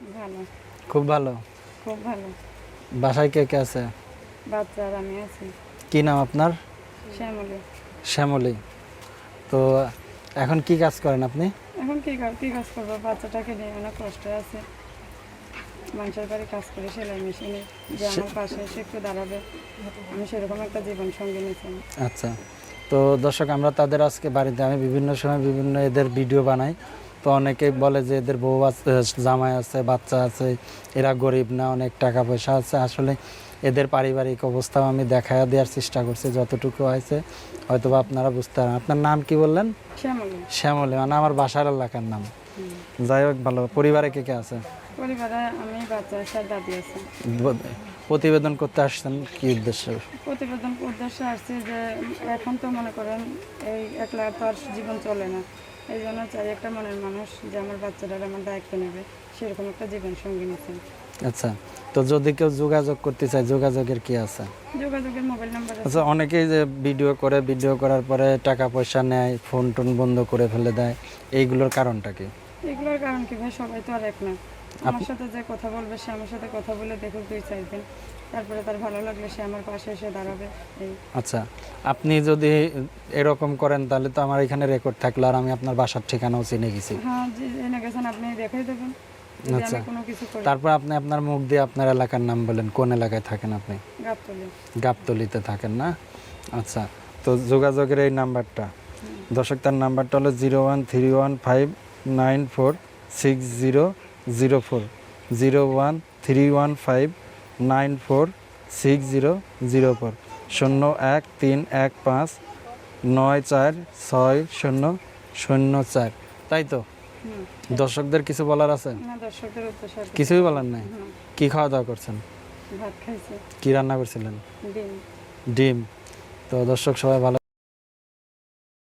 ভালো। খুব ভালো? খুব ভালো। বাসায় কে কে আছে? বাচ্চা আর আমি আছি। কি নাম আপনার? শ্যামলে। শ্যামলী। তো এখন কি কাজ করেন আপনি? এখন কি কাজ কি কাজ করব? বাচ্চাটাকে নিয়ে অনেক কষ্ট আছে। মানুষের বাড়ি কাজ করে সেলাই মেশিনে যে আমার পাশে এসে একটু দাঁড়াবে। আমি সেরকম একটা জীবন সঙ্গী নিয়েছি। আচ্ছা। তো দর্শক আমরা তাদের আজকে বাড়িতে আমি বিভিন্ন সময় বিভিন্ন এদের ভিডিও বানাই। তো অনেকে বলে যে এদের বউ আছে জামাই আছে বাচ্চা আছে এরা গরিব না অনেক টাকা পয়সা আছে। আসলে এদের পারিবারিক অবস্থাও আমি দেখা দেওয়ার চেষ্টা করছি যতটুকু হয়েছে। হয়তো আপনারা বুঝতে পারেন। আপনার নাম কি বললেন? শ্যামলী। মানে আমার বাসার এলাকার নাম। যাই হোক ভালো। পরিবারে কে কে আছে? পরিবারে আমি বাচ্চা আছে দাদি আছে। প্রতিবেদন করতে আসছেন কি উদ্দেশ্যে? প্রতিবেদন উদ্দেশ্যে আসছে যে এখন তো মনে করেন এই একলা তো আর জীবন চলে না। এই জন্য চাই একটা মনের মানুষ যে আমার বাচ্চাটার আমার দায়িত্ব নেবে। সেরকম একটা জীবন সঙ্গী নিয়েছেন আচ্ছা তো যদি কেউ যোগাযোগ করতে চায় যোগাযোগের কি আছে? যোগাযোগের মোবাইল নাম্বার আচ্ছা অনেকেই যে ভিডিও করে ভিডিও করার পরে টাকা পয়সা নেয় ফোন টোন বন্ধ করে ফেলে দেয়। এইগুলোর কারণটা কি? এগুলোর কারণ কি ভাই? সবাই তো আর এক না। আমার সাথে যে কথা বলবে সে আমার সাথে কথা বলে দেখুক দুই চার দিন। তারপরে তার ভালো লাগলে সে আমার পাশে এসে দাঁড়াবে। আচ্ছা আপনি যদি এরকম করেন তাহলে তো আমার এখানে রেকর্ড থাকল আর আমি আপনার বাসার ঠিকানাও চিনে গেছি। হ্যাঁ এনে গেছেন আপনি দেখাই দেবেন। আচ্ছা। কোনো কিছু করি। তারপর আপনি আপনার মুখ দিয়ে আপনার এলাকার নাম বলেন কোন এলাকায় থাকেন আপনি? গাবতলি। গাবতলিতে থাকেন না? আচ্ছা তো যোগাযোগের এই নাম্বারটা। দর্শক তার নাম্বারটা হলো zero one three one five nine four six zero zero four zero one three one five nine four six zero zero four শূন্য এক তিন এক পাঁচ নয় চার ছয় শূন্য শূন্য চার। তাই তো? দর্শকদের কিছু বলার আছে? কিছুই বলার নাই? কি খাওয়া দাওয়া করছেন? কি রান্না করছিলেন? ডিম। তো দর্শক সবাই ভালো